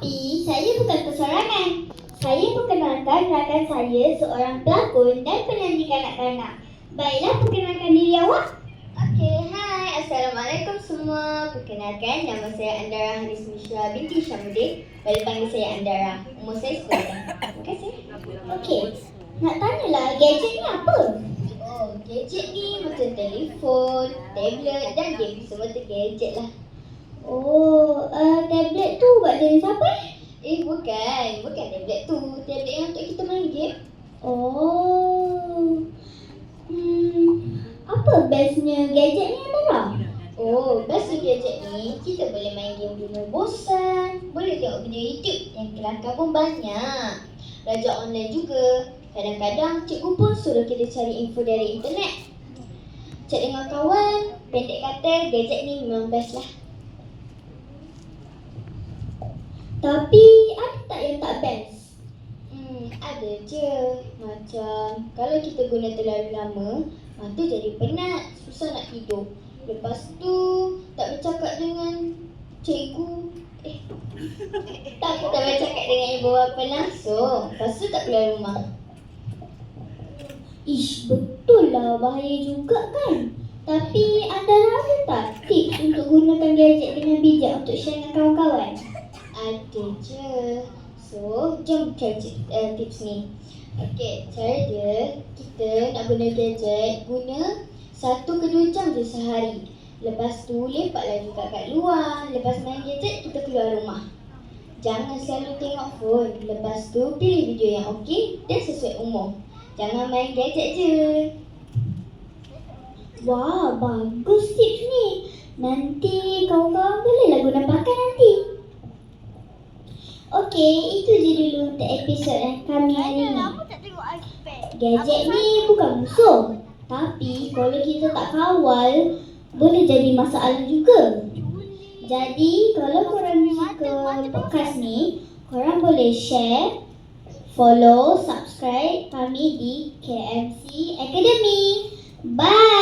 Tapi saya bukan persorangan. Saya perkenalkan rakan saya seorang pelakon dan penyanyi kanak-kanak. Baiklah perkenalkan diri awak. Okey, hai. Assalamualaikum semua. Perkenalkan, nama saya Andara Haris Mishra binti Syamuddin. Boleh panggil saya Andara. Umur saya sekolah. Terima kasih. Okey. Nak tanyalah gadget ni apa? Oh, gadget ni macam telefon, tablet dan game. Semua tu gadget lah. Oh, uh, tablet tu buat jenis apa? Eh, bukan. Bukan tablet tu. Tablet yang untuk kita main game. Oh. Hmm, apa bestnya gadget ni Andara? Oh, best gadget ni, kita boleh main game bila bosan. Boleh tengok video YouTube yang kelakar pun banyak. Belajar online juga. Kadang-kadang cikgu pun suruh kita cari info dari internet. Chat dengan kawan, pendek kata gadget ni memang best lah. Tapi ada tak yang tak best? Hmm, ada je. Macam kalau kita guna terlalu lama, mata jadi penat, susah nak tidur. Lepas tu, tak bercakap dengan cikgu. Eh, tak, tak bercakap dengan ibu bapa langsung. Lepas tu tak keluar rumah. Ish, betul lah bahaya juga kan? Tapi ada tak tips untuk gunakan gadget dengan bijak untuk share dengan kawan-kawan? Je. So, jom try uh, tips ni. Okey, cara dia, kita nak guna gadget, guna satu ke dua jam je sehari. Lepas tu, lepaslah juga kat luar. Lepas main gadget, kita keluar rumah. Jangan selalu tengok phone. Lepas tu, pilih video yang okey dan sesuai umur. Jangan main gadget je. Wah, bagus tips ni. Nanti kawan-kawan bolehlah guna pakai nanti. Okey, itu je dulu untuk episod eh, kami hari ni. Gadget ni bukan musuh. Tapi kalau kita tak kawal, boleh jadi masalah juga. Jadi, kalau korang suka podcast ni, korang boleh share, follow, subscribe kami di KMC Academy. Bye!